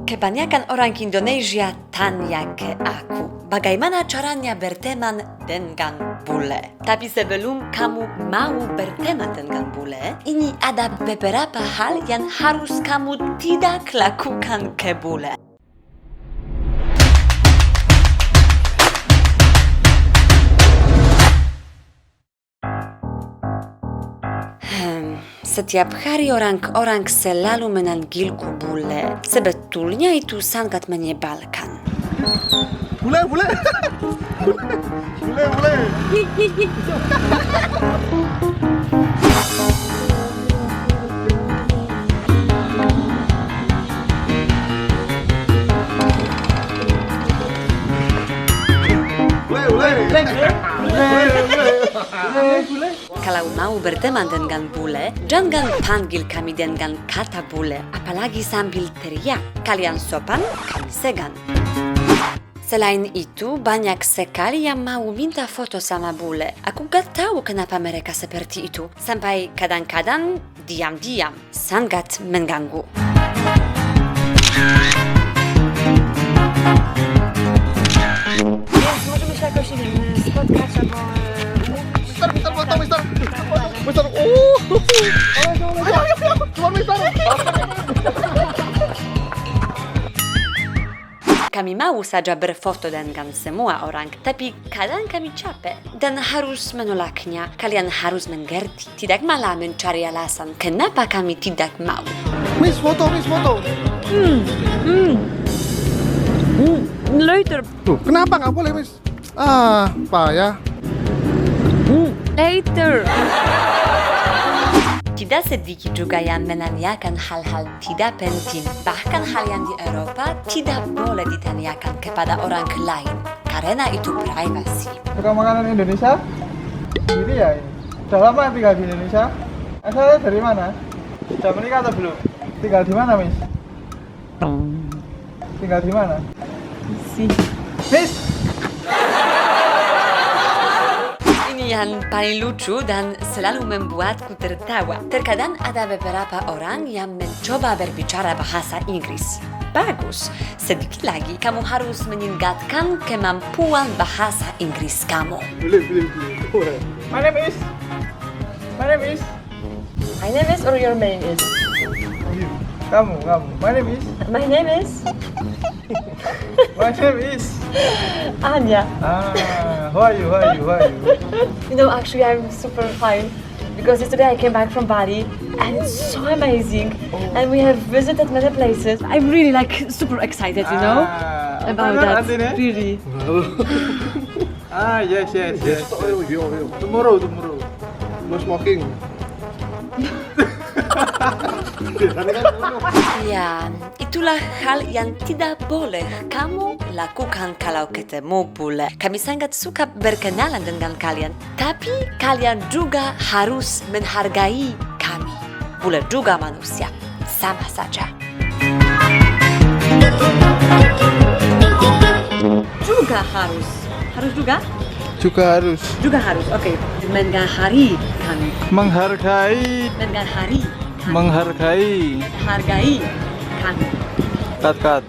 Kebanyakan orang Indonesia tanya ke aku, bagaimana caranya berteman dengan bule. Tapi sebelum kamu mau berteman dengan bule, ini ada beberapa hal yang harus kamu tidak lakukan ke bule. Hmm, setiap hari orang-orang selalu menanggilku bule. Sebetulnya itu sangat menyebalkan. Bule, bule. bule, bule. Bule, bule. Bule, bule. Kalau mau berteman dengan bule, jangan panggil kami dengan kata bule, apalagi sambil teriak. Kalian sopan, kami segan. Selain itu, banyak sekali yang mau minta foto sama bule. Aku gak tahu kenapa mereka seperti itu. Sampai kadang-kadang diam-diam, sangat mengganggu. Foto, mister. Mister, oh. Ayo, ayo, ayo. Cuma mister. Kami mau saja berfoto dengan semua orang, tapi kadang kami capek dan harus menolaknya. Kalian harus mengerti, tidak malah mencari alasan kenapa kami tidak mau. Miss, foto, miss, foto. Later. Tuh, kenapa nggak boleh, miss? Ah, payah. Later. Tidak sedikit juga yang menanyakan hal-hal tidak penting. Bahkan hal yang di Eropa tidak boleh ditanyakan kepada orang lain, karena itu privasi. Suka makanan Indonesia? Ini ya. Sudah lama tinggal di Indonesia? Asalnya dari mana? Sudah menikah atau belum? Tinggal di mana, Miss? Tinggal di mana? Si. Miss! Yang paling lucu dan selalu membuatku tertawa. Terkadang ada beberapa orang yang mencoba berbicara bahasa Inggris. Bagus, sedikit lagi kamu harus meningkatkan kemampuan bahasa Inggris kamu. Boleh, boleh, boleh. My name is... My name is... My name is or your name is? Kamu, kamu. My name is... My name is My name is... Anya. Ah, who are you, who are you, who are you? You know, actually, I'm super fine because yesterday I came back from Bali and it's so amazing. And we have visited many places. I'm really like super excited, you know, Ah, about apa that. Antine? Really. Ah, yes, yes, yes. Ayo, ayo, ayo. Tomorrow, tomorrow. No smoking. Ya, itulah hal yang tidak boleh kamu lakukan kalau ketemu bule. Kami sangat suka berkenalan dengan kalian, tapi kalian juga harus menghargai kami. Bule juga manusia, sama saja. Juga harus. Harus juga? Juga harus Juga harus, oke. Menghargai kami. menghargai, Menghargai. Menghargai Hargai kami. kat-kat.